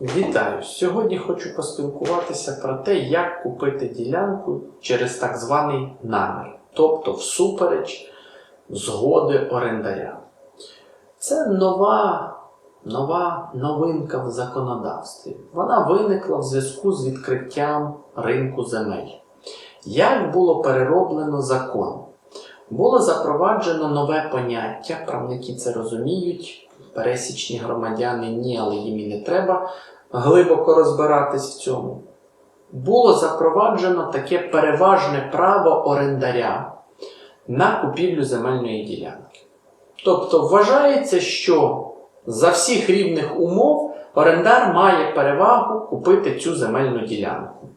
Вітаю! Сьогодні хочу поспілкуватися про те, як купити ділянку через так званий намір, тобто всупереч згоди орендаря. Це нова, нова новинка в законодавстві. Вона виникла в зв'язку з відкриттям ринку земель. Як було перероблено закон? Було запроваджено нове поняття, правники це розуміють, пересічні громадяни ні, але їм і не треба глибоко розбиратись в цьому. Було запроваджено таке переважне право орендаря на купівлю земельної ділянки. Тобто вважається, що за всіх рівних умов орендар має перевагу купити цю земельну ділянку.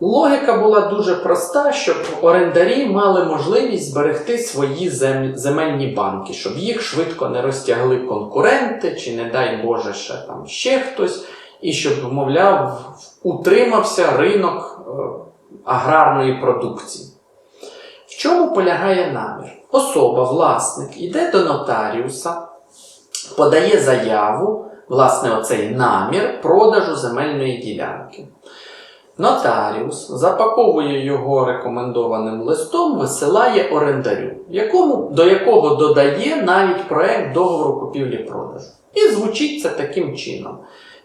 Логіка була дуже проста, щоб орендарі мали можливість зберегти свої земельні банки, щоб їх швидко не розтягли конкуренти, чи, не дай Боже, ще там ще хтось, і щоб, мовляв, утримався ринок е, аграрної продукції. В чому полягає намір? Особа, власник, йде до нотаріуса, подає заяву, власне, оцей намір продажу земельної ділянки. Нотаріус запаковує його рекомендованим листом, висилає орендарю, якому, до якого додає навіть проект договору купівлі-продажу. І звучить це таким чином.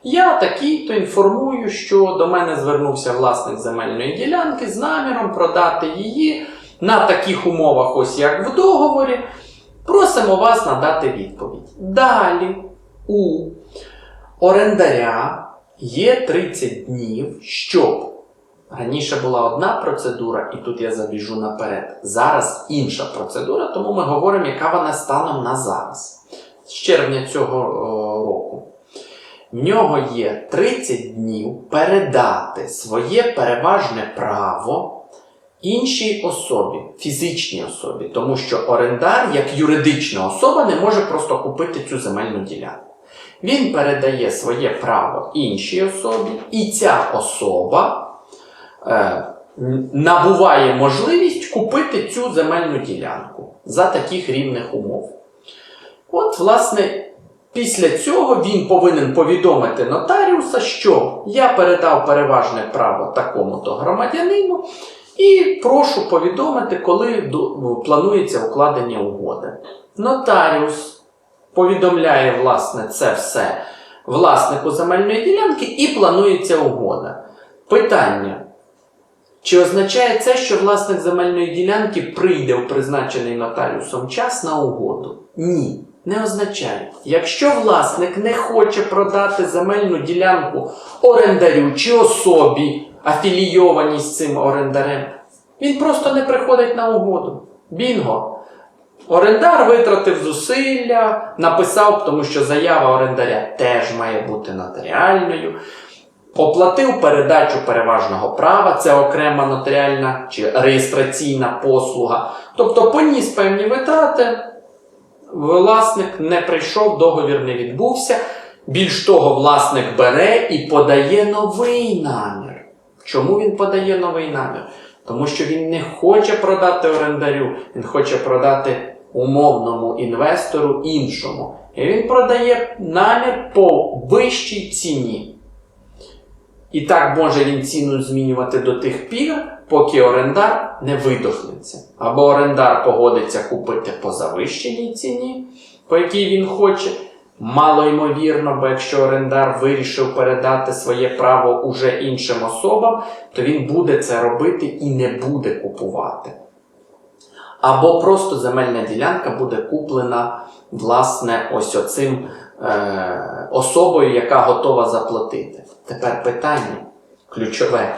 Я такий-то інформую, що до мене звернувся власник земельної ділянки з наміром продати її на таких умовах, ось як в договорі. Просимо вас надати відповідь. Далі у орендаря є 30 днів, щоб раніше була одна процедура, і тут я забіжу наперед. Зараз інша процедура, тому ми говоримо, яка вона станом на зараз, з червня цього о, року. В нього є 30 днів передати своє переважне право іншій особі, фізичній особі, тому що орендар, як юридична особа, не може просто купити цю земельну ділянку. Він передає своє право іншій особі, і ця особа е, набуває можливість купити цю земельну ділянку за таких рівних умов. От, власне, після цього він повинен повідомити нотаріуса, що я передав переважне право такому-то громадянину, і прошу повідомити, коли планується укладення угоди. Нотаріус повідомляє власне це все власнику земельної ділянки і планується угода. Питання. Чи означає це, що власник земельної ділянки прийде у призначений нотаріусом час на угоду? Ні, не означає. Якщо власник не хоче продати земельну ділянку орендарю чи особі, афілійованій з цим орендарем, він просто не приходить на угоду. Бінго! Орендар витратив зусилля, написав, тому що заява орендаря теж має бути нотаріальною. Оплатив передачу переважного права, це окрема нотаріальна чи реєстраційна послуга. Тобто поніс певні витрати, власник не прийшов, договір не відбувся. Більш того, власник бере і подає новий намір. Чому він подає новий намір? Тому що він не хоче продати орендарю, він хоче продати умовному інвестору іншому. І він продає намір по вищій ціні. І так може він ціну змінювати до тих пір, поки орендар не видохнеться. Або орендар погодиться купити по завищеній ціні, по якій він хоче. Мало ймовірно, бо якщо орендар вирішив передати своє право уже іншим особам, то він буде це робити і не буде купувати. Або просто земельна ділянка буде куплена, власне, ось оцим е, особою, яка готова заплатити. Тепер питання ключове.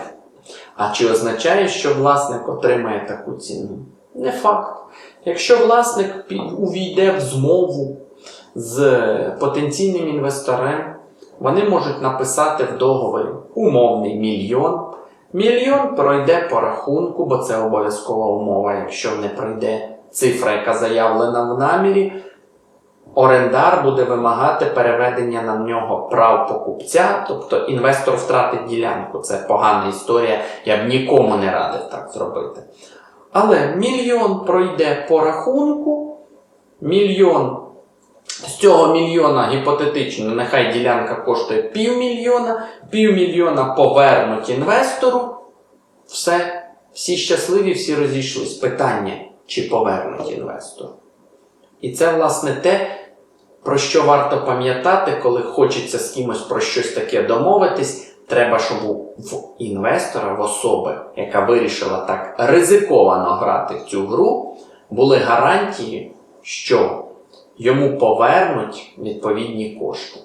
А чи означає, що власник отримає таку ціну? Не факт. Якщо власник увійде в змову з потенційним інвестором, вони можуть написати в договорі умовний мільйон. Мільйон пройде по рахунку, бо це обов'язкова умова, якщо не пройде цифра, яка заявлена в намірі, орендар буде вимагати переведення на нього прав покупця, тобто інвестор втратить ділянку. Це погана історія, я б нікому не радив так зробити. Але мільйон пройде по рахунку, мільйон З цього мільйона гіпотетично, нехай ділянка коштує півмільйона, півмільйона повернуть інвестору. Все, всі щасливі, всі розійшлись. Питання, чи повернуть інвестору. І це, власне, те, про що варто пам'ятати, коли хочеться з кимось про щось таке домовитись. Треба, щоб у інвестора, в особи, яка вирішила так ризиковано грати в цю гру, були гарантії, що йому повернуть відповідні кошти.